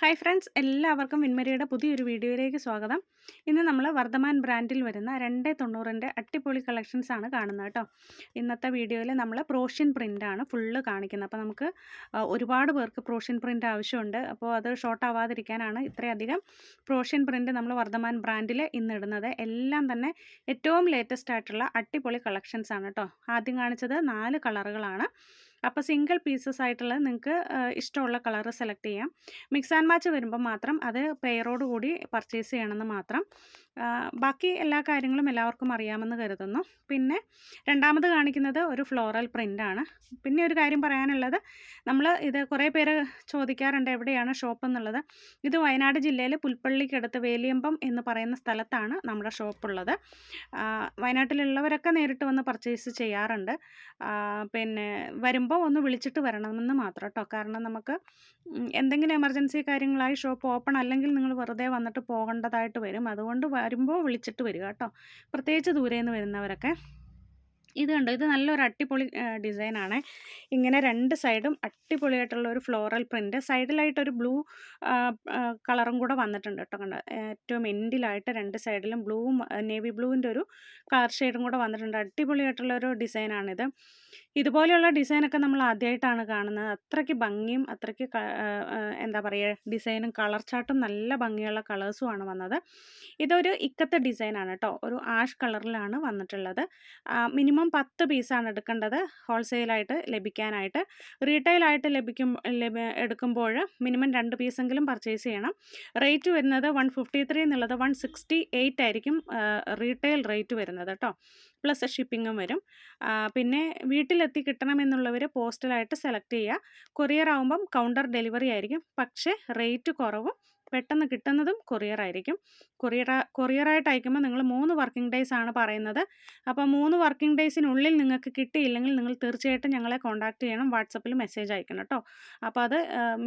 Hi friends എല്ലാവർക്കും വിൻമരിയുടെ പുതിയൊരു വീഡിയോയിലേക്ക് സ്വാഗതം. ഇന്ന് നമ്മൾ വർദ്ധമാൻ ബ്രാൻഡിൽ വരുന്ന രണ്ട് തൊണ്ണൂറിന്റെ അട്ടിപ്പൊളി കളക്ഷൻസ് ആണ് കാണുന്നത് കേട്ടോ. ഇന്നത്തെ വീഡിയോയിൽ നമ്മൾ പ്രോഷ്യൻ പ്രിന്റാണ് ഫുള്ള് കാണിക്കുന്നത്. അപ്പോൾ നമുക്ക് ഒരുപാട് പേർക്ക് പ്രോഷ്യൻ പ്രിന്റ് ആവശ്യമുണ്ട്. അപ്പോൾ അത് ഷോർട്ട് ആവാതിരിക്കാനാണ് ഇത്രയധികം പ്രോഷ്യൻ പ്രിന്റ് നമ്മൾ വർദ്ധമാൻ ബ്രാൻഡിൽ ഇന്നിടുന്നത് എല്ലാം തന്നെ ഏറ്റവും ലേറ്റസ്റ്റ് ആയിട്ടുള്ള അട്ടിപ്പൊളി കളക്ഷൻസ് ആണ് കേട്ടോ. ആദ്യം കാണിച്ചത് നാല് കളറുകളാണ് അപ്പോൾ സിംഗിൾ പീസസ് ആയിട്ടുള്ള നിങ്ങൾക്ക് ഇഷ്ടമുള്ള കളർ സെലക്ട് ചെയ്യാം. മിക്സ് ആൻഡ് മാച്ച് വരുമ്പോൾ മാത്രം അത് പെയറോട് കൂടി പർച്ചേസ് ചെയ്യണമെന്ന് മാത്രം. ബാക്കി എല്ലാ കാര്യങ്ങളും എല്ലാവർക്കും അറിയാമെന്ന് കരുതുന്നു. പിന്നെ രണ്ടാമത് കാണിക്കുന്നത് ഒരു ഫ്ലോറൽ പ്രിന്റാണ് പിന്നെ ഒരു കാര്യം പറയാനുള്ളത് നമ്മൾ ഇത് കുറേ പേര് ചോദിക്കാറുണ്ട് എവിടെയാണ് ഷോപ്പ് എന്നുള്ളത്. ഇത് വയനാട് ജില്ലയിൽ പുൽപ്പള്ളിക്കടുത്ത് വേലിയമ്പം എന്ന് പറയുന്ന സ്ഥലത്താണ് നമ്മുടെ ഷോപ്പുള്ളത്. വയനാട്ടിലുള്ളവരൊക്കെ നേരിട്ട് വന്ന് പർച്ചേസ് ചെയ്യാറുണ്ട്. പിന്നെ പിന്നെ വരുമ്പോൾ ഒന്ന് വിളിച്ചിട്ട് വരണമെന്ന് മാത്രം കേട്ടോ കാരണം നമുക്ക് എന്തെങ്കിലും എമർജൻസി കാര്യങ്ങളായി ഷോപ്പ് ഓപ്പൺ അല്ലെങ്കിൽ നിങ്ങൾ വെറുതെ വന്നിട്ട് പോകേണ്ടതായിട്ട് വരും. അതുകൊണ്ട് വരുമ്പോൾ വിളിച്ചിട്ട് വരിക കേട്ടോ പ്രത്യേകിച്ച് ദൂരെ നിന്ന് വരുന്നവരൊക്കെ. ഇത് കണ്ടോ? ഇത് നല്ലൊരു അടിപൊളി ഡിസൈനാണ്. ഇങ്ങനെ രണ്ട് സൈഡും അടിപൊളിയായിട്ടുള്ള ഒരു ഫ്ലോറൽ പ്രിന്റ് സൈഡിലായിട്ടൊരു ബ്ലൂ കളറും കൂടെ വന്നിട്ടുണ്ട് കേട്ടോ കണ്ടോ? ഏറ്റവും എൻഡിലായിട്ട് രണ്ട് സൈഡിലും ബ്ലൂവും നേവി ബ്ലൂവിന്റെ ഒരു കളർ ഷെയ്ഡും കൂടെ വന്നിട്ടുണ്ട്. അടിപൊളിയായിട്ടുള്ളൊരു ഡിസൈനാണിത്. ഇതുപോലെയുള്ള ഡിസൈനൊക്കെ നമ്മൾ ആദ്യമായിട്ടാണ് കാണുന്നത്. അത്രയ്ക്ക് ഭംഗിയും അത്രയ്ക്ക് എന്താ പറയുക ഡിസൈനും കളർ ചാട്ടും നല്ല ഭംഗിയുള്ള കളേഴ്സുമാണ് വന്നത്. ഇതൊരു ഇക്കത്തെ ഡിസൈനാണ് കേട്ടോ. ഒരു ആഷ് കളറിലാണ് വന്നിട്ടുള്ളത്. മിനിമം പത്ത് പീസാണ് എടുക്കേണ്ടത് ഹോൾസെയിലായിട്ട് ലഭിക്കാനായിട്ട്. റീറ്റെയിലായിട്ട് ലഭിക്കും ലഭ എടുക്കുമ്പോൾ മിനിമം രണ്ട് പീസെങ്കിലും പർച്ചേസ് ചെയ്യണം. റേറ്റ് വരുന്നത് വൺ ഫിഫ്റ്റി ത്രീ എന്നുള്ളത് വൺ സിക്സ്റ്റി എയ്റ്റ് ആയിരിക്കും റീറ്റെയിൽ റേറ്റ് വരുന്നത് കേട്ടോ പ്ലസ് ഷിപ്പിങ്ങും വരും. പിന്നെ വീട്ടിലെത്തി കിട്ടണമെന്നുള്ളവർ പോസ്റ്റലായിട്ട് സെലക്ട് ചെയ്യുക. കൊറിയർ ആകുമ്പം കൗണ്ടർ ഡെലിവറി ആയിരിക്കും. പക്ഷേ റേറ്റ് കുറവും പെട്ടെന്ന് കിട്ടുന്നതും കൊറിയർ ആയിരിക്കും. കൊറിയർ കൊറിയറായിട്ട് അയക്കുമ്പോൾ നിങ്ങൾ മൂന്ന് വർക്കിംഗ് ഡേയ്സ് ആണ് പറയുന്നത്. അപ്പോൾ മൂന്ന് വർക്കിംഗ് ഡേയ്സിനുള്ളിൽ നിങ്ങൾക്ക് കിട്ടിയില്ലെങ്കിൽ നിങ്ങൾ തീർച്ചയായിട്ടും ഞങ്ങളെ കോൺടാക്റ്റ് ചെയ്യണം വാട്സപ്പിൽ മെസ്സേജ് അയക്കണം കേട്ടോ. അപ്പോൾ അത്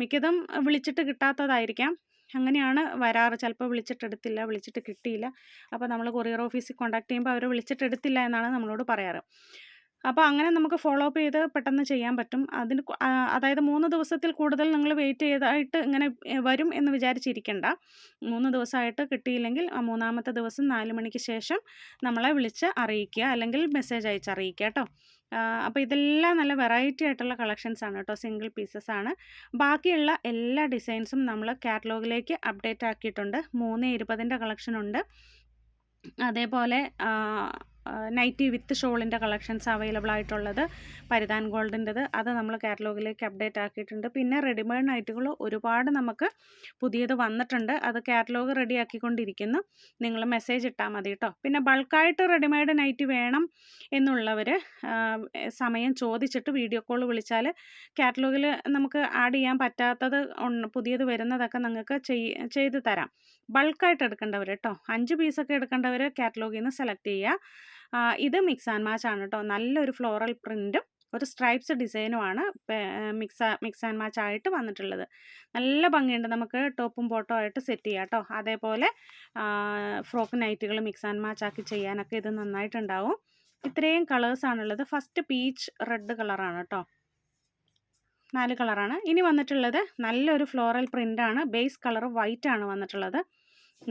മിക്കതും വിളിച്ചിട്ട് കിട്ടാത്തതായിരിക്കാം. അങ്ങനെയാണ് വരാറ്. ചിലപ്പോൾ വിളിച്ചിട്ട് എടുത്തില്ല വിളിച്ചിട്ട് കിട്ടിയില്ല. അപ്പോൾ നമ്മൾ കൊറിയർ ഓഫീസിൽ കോൺടാക്ട് ചെയ്യുമ്പോൾ അവർ വിളിച്ചിട്ട് എടുത്തില്ല എന്നാണ് നമ്മളോട് പറയാറ്. അപ്പോൾ അങ്ങനെ നമുക്ക് ഫോളോ അപ്പ് ചെയ്ത് പെട്ടെന്ന് ചെയ്യാൻ പറ്റും. അതിന് അതായത് മൂന്ന് ദിവസത്തിൽ കൂടുതൽ നിങ്ങൾ വെയിറ്റ് ചെയ്തായിട്ട് ഇങ്ങനെ വരും എന്ന് വിചാരിച്ചിരിക്കണ്ട. മൂന്ന് ദിവസമായിട്ട് കിട്ടിയില്ലെങ്കിൽ ആ മൂന്നാമത്തെ ദിവസം നാല് മണിക്ക് ശേഷം നമ്മളെ വിളിച്ച് അറിയിക്കുക അല്ലെങ്കിൽ മെസ്സേജ് അയച്ച് അറിയിക്കുക കേട്ടോ. അപ്പോൾ ഇതെല്ലാം നല്ല വെറൈറ്റി ആയിട്ടുള്ള കളക്ഷൻസ് ആണ് കേട്ടോ. സിംഗിൾ പീസസ് ആണ്. ബാക്കിയുള്ള എല്ലാ ഡിസൈൻസും നമ്മൾ കാറ്റലോഗിലേക്ക് അപ്ഡേറ്റ് ആക്കിയിട്ടുണ്ട്. മൂന്ന് ഇരുപതിന്റെ കളക്ഷൻ ഉണ്ട്. അതേപോലെ നൈറ്റി വിത്ത് ഷോളിന്റെ കളക്ഷൻസ് അവൈലബിൾ ആയിട്ടുള്ളത് പരിധാൻ ഗോൾഡിന്റെത്. അത് നമ്മൾ കാറ്റലോഗിലേക്ക് അപ്ഡേറ്റ് ആക്കിയിട്ടുണ്ട്. പിന്നെ റെഡിമെയ്ഡ് നൈറ്റുകൾ ഒരുപാട് നമുക്ക് പുതിയത് വന്നിട്ടുണ്ട്. അത് കാറ്റലോഗ് റെഡി ആക്കിക്കൊണ്ടിരിക്കുന്നു. നിങ്ങൾ മെസ്സേജ് ഇട്ടാൽ മതി കേട്ടോ പിന്നെ ബൾക്കായിട്ട് റെഡിമെയ്ഡ് നൈറ്റ് വേണം എന്നുള്ളവർ സമയം ചോദിച്ചിട്ട് വീഡിയോ കോൾ വിളിച്ചാൽ കാറ്റലോഗിൽ നമുക്ക് ആഡ് ചെയ്യാൻ പറ്റാത്തത് പുതിയത് വരുന്നതൊക്കെ നിങ്ങൾക്ക് ചെയ്തു തരാം. ബൾക്കായിട്ട് എടുക്കേണ്ടവർ കേട്ടോ അഞ്ച് പീസൊക്കെ എടുക്കേണ്ടവർ കാറ്റലോഗിൽ നിന്ന് സെലക്ട് ചെയ്യുക ഇത് മിക്സ് ആൻഡ് മാച്ച് ആണ് കേട്ടോ നല്ലൊരു ഫ്ലോറൽ പ്രിന്റും ഒരു സ്ട്രൈപ്സ് ഡിസൈനുമാണ് മിക്സ് മിക്സ് ആൻഡ് മാച്ച് ആയിട്ട് വന്നിട്ടുള്ളത്. നല്ല ഭംഗിയുണ്ട്. നമുക്ക് ടോപ്പും ബോട്ടോ ആയിട്ട് സെറ്റ് ചെയ്യാം കേട്ടോ അതേപോലെ ഫ്രോക്ക് നൈറ്റുകൾ മിക്സ് ആൻഡ് മാച്ച് ആക്കി ചെയ്യാനൊക്കെ ഇത് നന്നായിട്ടുണ്ടാവും. ഇത്രയും കളേഴ്സാണുള്ളത് ഫസ്റ്റ് പീച്ച് റെഡ് കളറാണ് കേട്ടോ നാല് കളറാണ് ഇനി വന്നിട്ടുള്ളത് നല്ലൊരു ഫ്ലോറൽ പ്രിന്റാണ് ബേസ് കളർ വൈറ്റ് ആണ് വന്നിട്ടുള്ളത്.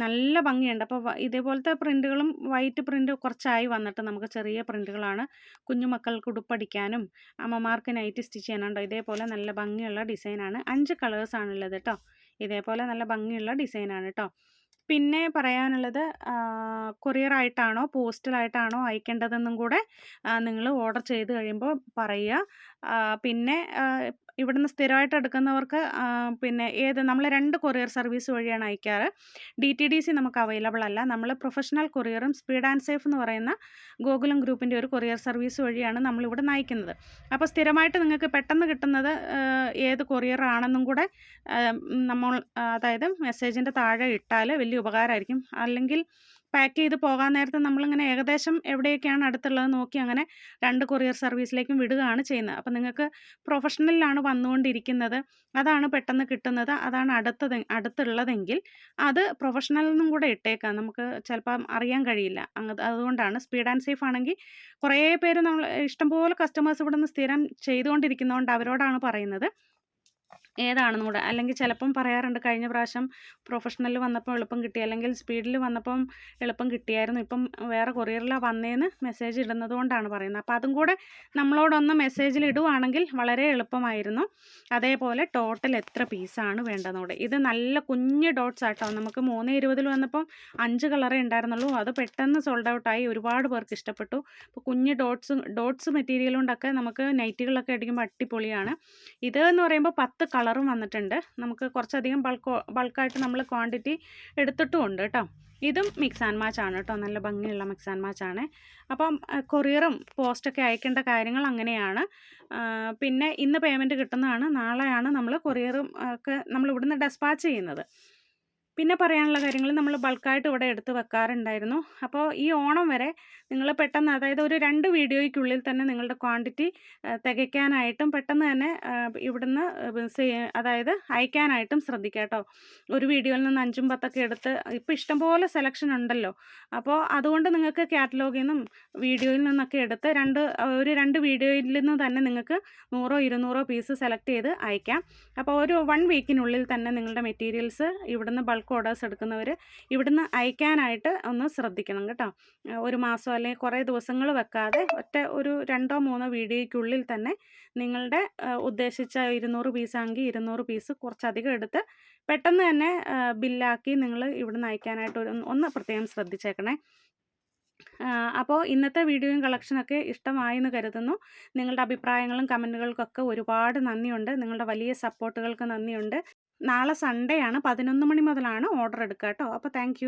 നല്ല ഭംഗിയുണ്ട്. അപ്പോൾ ഇതേപോലത്തെ പ്രിന്റുകളും വൈറ്റ് പ്രിന്റ് കുറച്ചായി വന്നിട്ട് നമുക്ക് ചെറിയ പ്രിന്റുകളാണ് കുഞ്ഞുമക്കൾക്ക് ഉടുപ്പടിക്കാനും അമ്മമാർക്ക് നൈറ്റ് സ്റ്റിച്ച് ചെയ്യാനുണ്ടോ? ഇതേപോലെ നല്ല ഭംഗിയുള്ള ഡിസൈനാണ്. അഞ്ച് കളേഴ്സാണുള്ളത് കേട്ടോ ഇതേപോലെ നല്ല ഭംഗിയുള്ള ഡിസൈനാണ് കേട്ടോ പിന്നെ പറയാനുള്ളത് കൊറിയർ ആയിട്ടാണോ പോസ്റ്റലായിട്ടാണോ അയക്കേണ്ടതെന്നും കൂടെ നിങ്ങൾ ഓർഡർ ചെയ്ത് കഴിയുമ്പോൾ പറയുക. പിന്നെ ഇവിടുന്ന് സ്ഥിരമായിട്ട് എടുക്കുന്നവർക്ക് പിന്നെ ഏത് നമ്മൾ രണ്ട് കൊറിയർ സർവീസ് വഴിയാണ് അയക്കാറ്. ഡി ടി ഡി സി നമുക്ക് അവൈലബിൾ അല്ല. നമ്മൾ പ്രൊഫഷണൽ കൊറിയറും സ്പീഡ് ആൻഡ് സേഫ് എന്ന് പറയുന്ന ഗോകുലം ഗ്രൂപ്പിന്റെ ഒരു കൊറിയർ സർവീസ് വഴിയാണ് നമ്മളിവിടെ നയിക്കുന്നത് അപ്പോൾ സ്ഥിരമായിട്ട് നിങ്ങൾക്ക് പെട്ടെന്ന് കിട്ടുന്നത് ഏത് കൊറിയർ ആണെന്നും കൂടെ നമ്മൾ അതായത് മെസ്സേജിന്റെ താഴെ ഇട്ടാൽ വലിയ ഉപകാരമായിരിക്കും. അല്ലെങ്കിൽ പാക്ക് ചെയ്ത് പോകാൻ നേരത്ത് നമ്മളിങ്ങനെ ഏകദേശം എവിടെയൊക്കെയാണ് അടുത്തുള്ളത് നോക്കി അങ്ങനെ രണ്ട് കൊറിയർ സർവീസിലേക്കും വിടുകയാണ് ചെയ്യുന്നത്. അപ്പം നിങ്ങൾക്ക് പ്രൊഫഷണലിലാണ് വന്നുകൊണ്ടിരിക്കുന്നത്. അതാണ് പെട്ടെന്ന് കിട്ടുന്നത്. അതാണ് അടുത്തത് അടുത്തുള്ളതെങ്കിൽ അത് പ്രൊഫഷണലിൽ നിന്നും കൂടെ ഇട്ടേക്കാം. നമുക്ക് ചിലപ്പം അറിയാൻ കഴിയില്ല. അങ്ങ് അതുകൊണ്ടാണ് സ്പീഡ് ആൻഡ് സേഫ് ആണെങ്കിൽ കുറേ പേര് നമ്മൾ ഇഷ്ടംപോലെ കസ്റ്റമേഴ്സ് ഇവിടെ നിന്ന് സ്ഥിരം ചെയ്തുകൊണ്ടിരിക്കുന്നതുകൊണ്ട് അവരോടാണ് പറയുന്നത്. ഏതാണെന്നും കൂടെ അല്ലെങ്കിൽ ചിലപ്പം പറയാറുണ്ട് കഴിഞ്ഞ പ്രാവശ്യം പ്രൊഫഷണലിൽ വന്നപ്പോൾ എളുപ്പം കിട്ടി. അല്ലെങ്കിൽ സ്പീഡിൽ വന്നപ്പം എളുപ്പം കിട്ടിയായിരുന്നു. ഇപ്പം വേറെ കൊറിയറിലാണ് വന്നേന്ന് മെസ്സേജ് ഇടുന്നത് കൊണ്ടാണ് പറയുന്നത്. അപ്പോൾ അതും കൂടെ നമ്മളോടൊന്ന് മെസ്സേജിൽ ഇടുവാണെങ്കിൽ വളരെ എളുപ്പമായിരുന്നു. അതേപോലെ ടോട്ടൽ എത്ര പീസാണ് വേണ്ടതെന്നൂടെ. ഇത് നല്ല കുഞ്ഞ് ഡോട്ട്സ് ആട്ടോ. നമുക്ക് മൂന്ന് ഇരുപതിൽ വന്നപ്പം അഞ്ച് കളറേ ഉണ്ടായിരുന്നുള്ളൂ. അത് പെട്ടെന്ന് സോൾഡ് ഔട്ടായി ഒരുപാട് പേർക്ക് ഇഷ്ടപ്പെട്ടു. അപ്പോൾ കുഞ്ഞ് ഡോട്ട്സ് ഡോട്ട്സ് മെറ്റീരിയൽ കൊണ്ടൊക്കെ നമുക്ക് നൈറ്റുകളൊക്കെ അടിക്കുമ്പോൾ അടിപൊളിയാണ്. ഇത് എന്ന് പറയുമ്പോൾ പത്ത് കളറും വന്നിട്ടുണ്ട്. നമുക്ക് കുറച്ചധികം ബൾക്ക് ബൾക്കായിട്ട് നമ്മൾ ക്വാണ്ടിറ്റി എടുത്തിട്ടും ഉണ്ട് കേട്ടോ ഇതും മിക്സ് ആൻഡ് മാച്ച് ആണ് കേട്ടോ നല്ല ഭംഗിയുള്ള മിക്സ് ആൻഡ് മാച്ച് ആണ്. അപ്പം കൊറിയറും പോസ്റ്റൊക്കെ അയക്കേണ്ട കാര്യങ്ങൾ അങ്ങനെയാണ്. പിന്നെ ഇന്ന് പേയ്മെന്റ് കിട്ടുന്നതാണ്. നാളെയാണ് നമ്മൾ കൊറിയറും ഒക്കെ നമ്മൾ ഇവിടുന്ന് ഡെസ്പാച്ച് ചെയ്യുന്നത്. പിന്നെ പറയാനുള്ള കാര്യങ്ങൾ നമ്മൾ ബൾക്കായിട്ട് ഇവിടെ എടുത്ത് വെക്കാറുണ്ടായിരുന്നു. അപ്പോൾ ഈ ഓണം വരെ നിങ്ങൾ പെട്ടെന്ന് അതായത് ഒരു രണ്ട് വീഡിയോയ്ക്കുള്ളിൽ തന്നെ നിങ്ങളുടെ ക്വാണ്ടിറ്റി തികയ്ക്കാനായിട്ടും പെട്ടെന്ന് തന്നെ ഇവിടുന്ന് അതായത് അയക്കാനായിട്ടും ശ്രദ്ധിക്കുക കേട്ടോ. ഒരു വീഡിയോയിൽ നിന്ന് അഞ്ചും പത്തൊക്കെ എടുത്ത് ഇപ്പോൾ ഇഷ്ടംപോലെ സെലക്ഷൻ ഉണ്ടല്ലോ. അപ്പോൾ അതുകൊണ്ട് നിങ്ങൾക്ക് കാറ്റലോഗിൽ നിന്നും വീഡിയോയിൽ നിന്നൊക്കെ എടുത്ത് രണ്ട് ഒരു രണ്ട് വീഡിയോയിൽ നിന്ന് തന്നെ നിങ്ങൾക്ക് നൂറോ ഇരുന്നൂറോ പീസ് സെലക്ട് ചെയ്ത് അയക്കാം അപ്പോൾ ഒരു വൺ വീക്കിനുള്ളിൽ തന്നെ നിങ്ങളുടെ മെറ്റീരിയൽസ് ഇവിടുന്ന് ബൾക്ക് ഓർഡേഴ്സ് എടുക്കുന്നവർ ഇവിടുന്ന് അയക്കാനായിട്ട് ഒന്ന് ശ്രദ്ധിക്കണം കേട്ടോ. ഒരു മാസം അല്ലെങ്കിൽ കുറേ ദിവസങ്ങൾ വെക്കാതെ ഒറ്റ ഒരു രണ്ടോ മൂന്നോ വീഡിയോയ്ക്കുള്ളിൽ തന്നെ നിങ്ങളുടെ ഉദ്ദേശിച്ച ഇരുന്നൂറ് പീസാണെങ്കിൽ ഇരുന്നൂറ് പീസ് കുറച്ചധികം എടുത്ത് പെട്ടെന്ന് തന്നെ ബില്ലാക്കി നിങ്ങൾ ഇവിടുന്ന് അയക്കാനായിട്ട് ഒന്ന് പ്രത്യേകം ശ്രദ്ധിച്ചേക്കണേ. അപ്പോൾ ഇന്നത്തെ വീഡിയോയും കളക്ഷനൊക്കെ ഇഷ്ടമായെന്ന് കരുതുന്നു. നിങ്ങളുടെ അഭിപ്രായങ്ങളും കമന്റുകൾക്കൊക്കെ ഒരുപാട് നന്ദിയുണ്ട്. നിങ്ങളുടെ വലിയ സപ്പോർട്ടുകൾക്ക് നന്ദിയുണ്ട്. നാളെ സൺഡേ ആണ് പതിനൊന്ന് മണി മുതലാണ് ഓർഡർ എടുക്കുക കേട്ടോ. അപ്പോൾ താങ്ക്